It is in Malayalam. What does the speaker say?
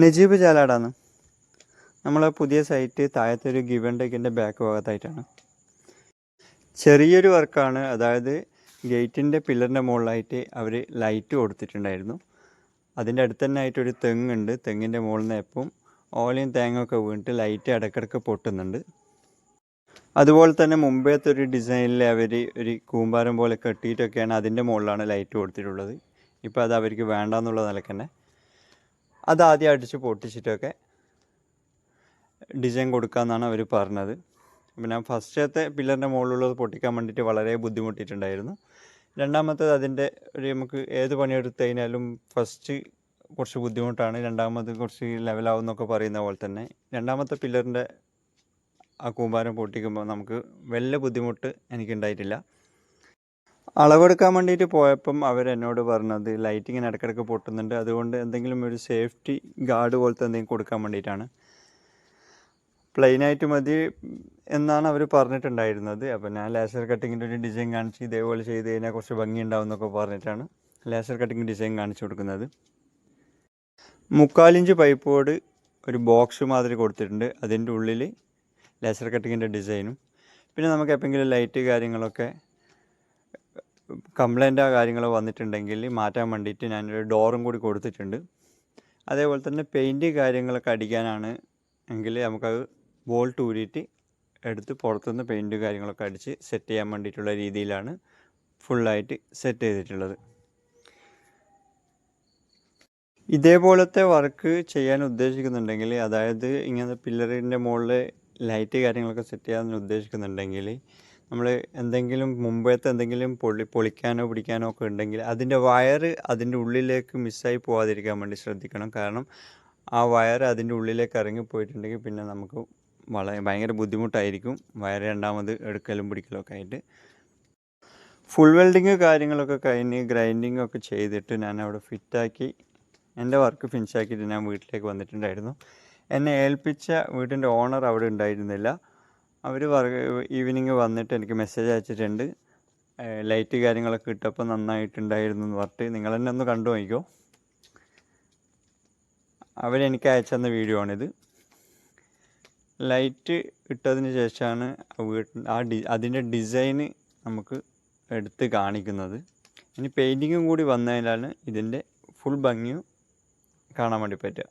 നജീബ് ചാലാടാന്ന് നമ്മളെ പുതിയ സൈറ്റ് താഴത്തെ ഒരു ഗിവൻ ടേക്കിന്റെ ബാക്ക് ഭാഗത്തായിട്ടാണ്. ചെറിയൊരു വർക്കാണ് അതായത് ഗേറ്റിന്റെ പില്ലറിന്റെ മുകളിലായിട്ട് അവർ ലൈറ്റ് കൊടുത്തിട്ടുണ്ടായിരുന്നു. അതിന്റെ അടുത്ത് തന്നെ ആയിട്ട് ഒരു തെങ്ങുണ്ട് തെങ്ങിന്റെ മുകളിൽ നിന്ന് എപ്പം ഓലയും തേങ്ങയൊക്കെ വീണിട്ട് ലൈറ്റ് ഇടയ്ക്കിടയ്ക്ക് പൊട്ടുന്നുണ്ട്. അതുപോലെ തന്നെ മുമ്പേത്തെ ഒരു ഡിസൈനിൽ അവർ ഒരു കൂമ്പാരം പോലെ കെട്ടിയിട്ടൊക്കെയാണ് അതിന്റെ മുകളിലാണ് ലൈറ്റ് കൊടുത്തിട്ടുള്ളത്. ഇപ്പോൾ അത് അവർക്ക് വേണ്ടാന്നുള്ള നിലയ്ക്ക് തന്നെ അത് ആദ്യം അടിച്ച് പൊട്ടിച്ചിട്ടൊക്കെ ഡിസൈൻ കൊടുക്കാമെന്നാണ് അവർ പറഞ്ഞത്. പിന്നെ ഫസ്റ്റത്തെ പില്ലറിന്റെ മുകളിലുള്ളത് പൊട്ടിക്കാൻ വേണ്ടിയിട്ട് വളരെ ബുദ്ധിമുട്ടിയിട്ടുണ്ടായിരുന്നു. രണ്ടാമത്തേത് അതിന്റെ ഒരു നമുക്ക് ഏത് പണിയെടുത്ത് കഴിഞ്ഞാലും ഫസ്റ്റ് കുറച്ച് ബുദ്ധിമുട്ടാണ്. രണ്ടാമത് കുറച്ച് ലെവലാവും എന്നൊക്കെ പറയുന്ന പോലെ തന്നെ. രണ്ടാമത്തെ പില്ലറിന്റെ ആ കൂമ്പാരം പൊട്ടിക്കുമ്പോൾ നമുക്ക് വലിയ ബുദ്ധിമുട്ട് എനിക്കുണ്ടായിട്ടില്ല. അളവെടുക്കാൻ വേണ്ടിയിട്ട് പോയപ്പം അവരെന്നോട് പറഞ്ഞത് ലൈറ്റ് ഇങ്ങനെ ഇടയ്ക്കിടയ്ക്ക് പൊട്ടുന്നുണ്ട്. അതുകൊണ്ട് എന്തെങ്കിലും ഒരു സേഫ്റ്റി ഗാർഡ് പോലത്തെ എന്തെങ്കിലും കൊടുക്കാൻ വേണ്ടിയിട്ടാണ്. പ്ലെയിനായിട്ട് മതി എന്നാണ് അവർ പറഞ്ഞിട്ടുണ്ടായിരുന്നത്. അപ്പോൾ ഞാൻ ലേസർ കട്ടിങ്ങിന്റെ ഒരു ഡിസൈൻ കാണിച്ച് ഇതേപോലെ ചെയ്ത് കഴിഞ്ഞാൽ കുറച്ച് ഭംഗി ഉണ്ടാവും എന്നൊക്കെ പറഞ്ഞിട്ടാണ് ലേസർ കട്ടിങ് ഡിസൈൻ കാണിച്ചു കൊടുക്കുന്നത്. മുക്കാലിഞ്ച് പൈപ്പ് ബോർഡ് ഒരു ബോക്സ് മാതിരി കൊടുത്തിട്ടുണ്ട്. അതിന്റെ ഉള്ളിൽ ലേസർ കട്ടിങ്ങിന്റെ ഡിസൈനും. പിന്നെ നമുക്ക് എപ്പോഴെങ്കിലും ലൈറ്റ് കാര്യങ്ങളൊക്കെ കംപ്ലൈന്റോ കാര്യങ്ങളോ വന്നിട്ടുണ്ടെങ്കിൽ മാറ്റാൻ വേണ്ടിയിട്ട് ഞാനൊരു ഡോറും കൂടി കൊടുത്തിട്ടുണ്ട്. അതേപോലെ തന്നെ പെയിന്റ് കാര്യങ്ങളൊക്കെ അടിക്കാനാണ് എങ്കിൽ നമുക്കത് ബോൾട്ട് ഊരിയിട്ട് എടുത്ത് പുറത്തുനിന്ന് പെയിന്റ് കാര്യങ്ങളൊക്കെ അടിച്ച് സെറ്റ് ചെയ്യാൻ വേണ്ടിയിട്ടുള്ള രീതിയിലാണ് ഫുള്ളായിട്ട് സെറ്റ് ചെയ്തിട്ടുള്ളത്. ഇതേപോലത്തെ വർക്ക് ചെയ്യാൻ ഉദ്ദേശിക്കുന്നുണ്ടെങ്കിൽ അതായത് ഇങ്ങനെ പില്ലറിന്റെ മുകളിൽ ലൈറ്റ് കാര്യങ്ങളൊക്കെ സെറ്റ് ചെയ്യാൻ ഉദ്ദേശിക്കുന്നുണ്ടെങ്കിൽ നമ്മൾ എന്തെങ്കിലും മുമ്പത്തെ എന്തെങ്കിലും പൊളി പൊളിക്കാനോ പിടിക്കാനോ ഒക്കെ ഉണ്ടെങ്കിൽ അതിന്റെ വയർ അതിന്റെ ഉള്ളിലേക്ക് മിസ്സായി പോകാതിരിക്കാൻ വേണ്ടി ശ്രദ്ധിക്കണം. കാരണം ആ വയർ അതിന്റെ ഉള്ളിലേക്ക് ഇറങ്ങി പോയിട്ടുണ്ടെങ്കിൽ പിന്നെ നമുക്ക് വളരെ ഭയങ്കര ബുദ്ധിമുട്ടായിരിക്കും. വയർ രണ്ടാമത് എടുക്കലും പിടിക്കലും ഒക്കെ ആയിട്ട്. ഫുൾ വെൽഡിങ് കാര്യങ്ങളൊക്കെ കഴിഞ്ഞ് ഗ്രൈൻഡിങ് ഒക്കെ ചെയ്തിട്ട് ഞാൻ അവിടെ ഫിറ്റാക്കി എന്റെ വർക്ക് ഫിനിഷാക്കിയിട്ട് ഞാൻ വീട്ടിലേക്ക് വന്നിട്ടുണ്ടായിരുന്നു. എന്നെ ഏൽപ്പിച്ച വീട്ടിന്റെ ഓണർ അവിടെ ഉണ്ടായിരുന്നില്ല. അവർ ഈവനിങ് വന്നിട്ട് എനിക്ക് മെസ്സേജ് അയച്ചിട്ടുണ്ട്. ലൈറ്റ് കാര്യങ്ങളൊക്കെ ഇട്ടപ്പോൾ നന്നായിട്ടുണ്ടായിരുന്നു എന്ന് പറഞ്ഞിട്ട് നിങ്ങൾ തന്നെ ഒന്ന് കണ്ടു നോക്കിക്കോ. അവരെനിക്ക് അയച്ചു തന്ന വീഡിയോ ആണിത്. ലൈറ്റ് ഇട്ടതിന് ശേഷമാണ് വീട്ടിൽ ആ ഡി അതിന്റെ ഡിസൈന് നമുക്ക് എടുത്ത് കാണിക്കുന്നത്. ഇനി പെയിന്റിങ്ങും കൂടി വന്നതിലാണ് ഇതിന്റെ ഫുൾ ഭംഗിയും കാണാൻ വേണ്ടി പറ്റുക.